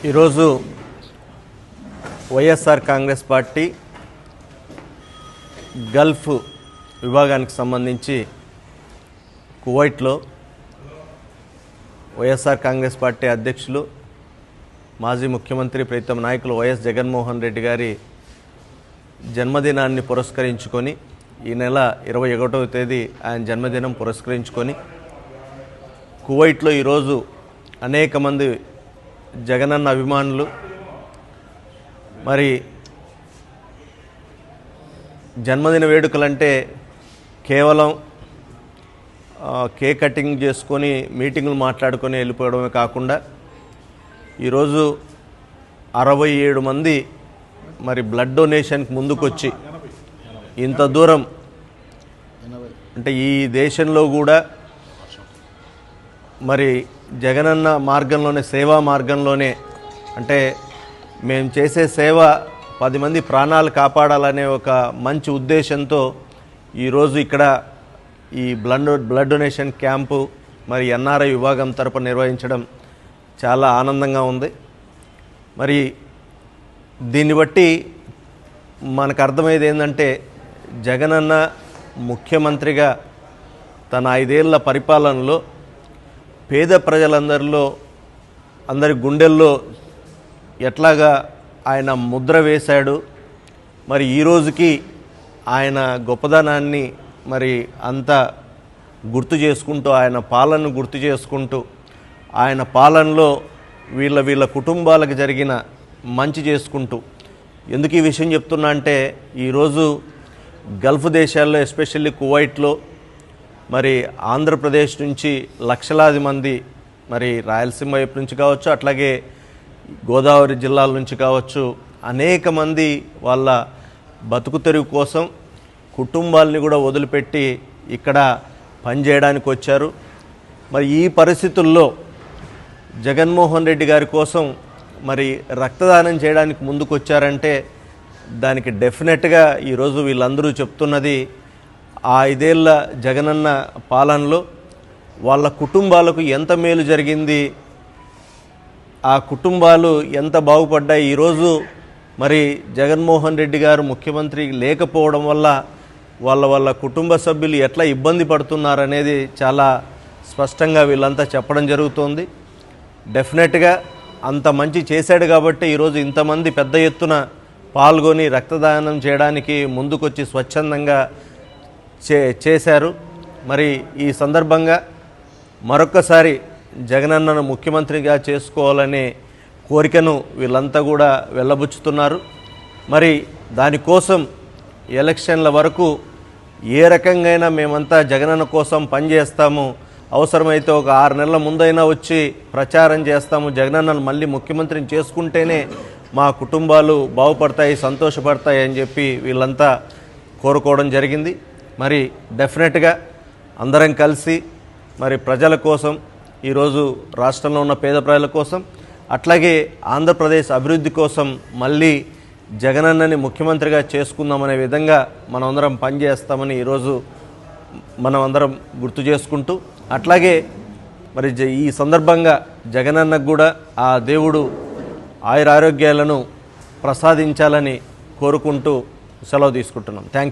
ఈరోజు YSR Congress party Gulf విభాగానికి సంబంధించి కువైట్లో వైఎస్ఆర్ కాంగ్రెస్ పార్టీ అధ్యక్షులు మాజీ ముఖ్యమంత్రి ప్రీతం నాయకులు వైఎస్ జగన్మోహన్ రెడ్డి గారి జన్మదినాన్ని పురస్కరించుకొని ఈ నెల ఇరవై ఒకటవ తేదీ ఆయన జన్మదినం పురస్కరించుకొని కువైట్లో ఈరోజు అనేక మంది జగనన్న అభిమానులు. మరి జన్మదిన వేడుకలంటే కేవలం కేక్ కటింగ్ చేసుకొని మీటింగులు మాట్లాడుకొని వెళ్ళిపోవడమే కాకుండా ఈరోజు అరవై ఏడు మంది మరి బ్లడ్ డొనేషన్కి ముందుకొచ్చి ఇంత దూరం అంటే ఈ దేశంలో కూడా మరి జగనన్న మార్గంలోనే సేవా మార్గంలోనే అంటే మేము చేసే సేవ పది మంది ప్రాణాలు కాపాడాలనే ఒక మంచి ఉద్దేశంతో ఈరోజు ఇక్కడ ఈ బ్లడ్ బ్లడ్ డొనేషన్ క్యాంపు మరి ఎన్ఆర్ఐ విభాగం తరపున నిర్వహించడం చాలా ఆనందంగా ఉంది. మరి దీన్ని బట్టి మనకు అర్థమయ్యేది ఏంటంటే జగనన్న ముఖ్యమంత్రిగా తన ఐదేళ్ళ పరిపాలనలో పేద ప్రజలందరిలో అందరి గుండెల్లో ఎట్లాగా ఆయన ముద్ర వేశాడు మరి ఈ రోజుకి ఆయన గొప్పదనాన్ని మరి అంత గుర్తు చేసుకుంటూ ఆయన పాలనను గుర్తు చేసుకుంటూ ఆయన పాలనలో వీళ్ళ వీళ్ళ కుటుంబాలకు జరిగిన మంచి చేసుకుంటూ. ఎందుకు ఈ విషయం చెప్తున్నా అంటే ఈరోజు గల్ఫ్ దేశాల్లో ఎస్పెషల్లీ కువైట్లో మరి ఆంధ్రప్రదేశ్ నుంచి లక్షలాది మంది మరి రాయలసీమ వైపు నుంచి కావచ్చు అట్లాగే గోదావరి జిల్లాల నుంచి కావచ్చు అనేక మంది వాళ్ళ బతుకు తెరుగు కోసం కుటుంబాలని కూడా వదిలిపెట్టి ఇక్కడ పనిచేయడానికి వచ్చారు. మరి ఈ పరిస్థితుల్లో జగన్మోహన్ రెడ్డి గారి కోసం మరి రక్తదానం చేయడానికి ముందుకు వచ్చారంటే దానికి డెఫినెట్గా ఈరోజు వీళ్ళందరూ చెప్తున్నది ఆ ఐదేళ్ళ జగనన్న పాలనలో వాళ్ళ కుటుంబాలకు ఎంత మేలు జరిగింది ఆ కుటుంబాలు ఎంత బాగుపడ్డాయి ఈరోజు మరి జగన్మోహన్ రెడ్డి గారు ముఖ్యమంత్రి లేకపోవడం వల్ల వాళ్ళ వాళ్ళ కుటుంబ సభ్యులు ఎట్లా ఇబ్బంది పడుతున్నారనేది చాలా స్పష్టంగా వీళ్ళంతా చెప్పడం జరుగుతోంది. డెఫినెట్గా అంత మంచి చేశాడు కాబట్టి ఈరోజు ఇంతమంది పెద్ద ఎత్తున పాల్గొని రక్తదానం చేయడానికి ముందుకొచ్చి స్వచ్ఛందంగా చే చేశారు. మరి ఈ సందర్భంగా మరొక్కసారి జగనన్నను ముఖ్యమంత్రిగా చేసుకోవాలనే కోరికను వీళ్ళంతా కూడా వెళ్ళబుచ్చుతున్నారు. మరి దానికోసం ఎలక్షన్ల వరకు ఏ రకంగా మేమంతా జగనన్న కోసం పనిచేస్తాము అవసరమైతే ఒక ఆరు నెలల ముందైనా వచ్చి ప్రచారం చేస్తాము. జగనన్నను మళ్ళీ ముఖ్యమంత్రిని చేసుకుంటేనే మా కుటుంబాలు బాగుపడతాయి సంతోషపడతాయి అని చెప్పి వీళ్ళంతా కోరుకోవడం జరిగింది. మరి డెఫినెట్గా అందరం కలిసి మరి ప్రజల కోసం ఈరోజు రాష్ట్రంలో ఉన్న పేద ప్రజల కోసం అట్లాగే ఆంధ్రప్రదేశ్ అభివృద్ధి కోసం మళ్ళీ జగనన్నని ముఖ్యమంత్రిగా చేసుకుందామనే విధంగా మనమందరం పనిచేస్తామని ఈరోజు మనం అందరం గుర్తు చేసుకుంటూ అట్లాగే మరి జ- ఈ సందర్భంగా జగనన్నకు కూడా ఆ దేవుడు ఆయురారోగ్యాలను ప్రసాదించాలని కోరుకుంటూ సెలవు తీసుకుంటున్నాం. థ్యాంక్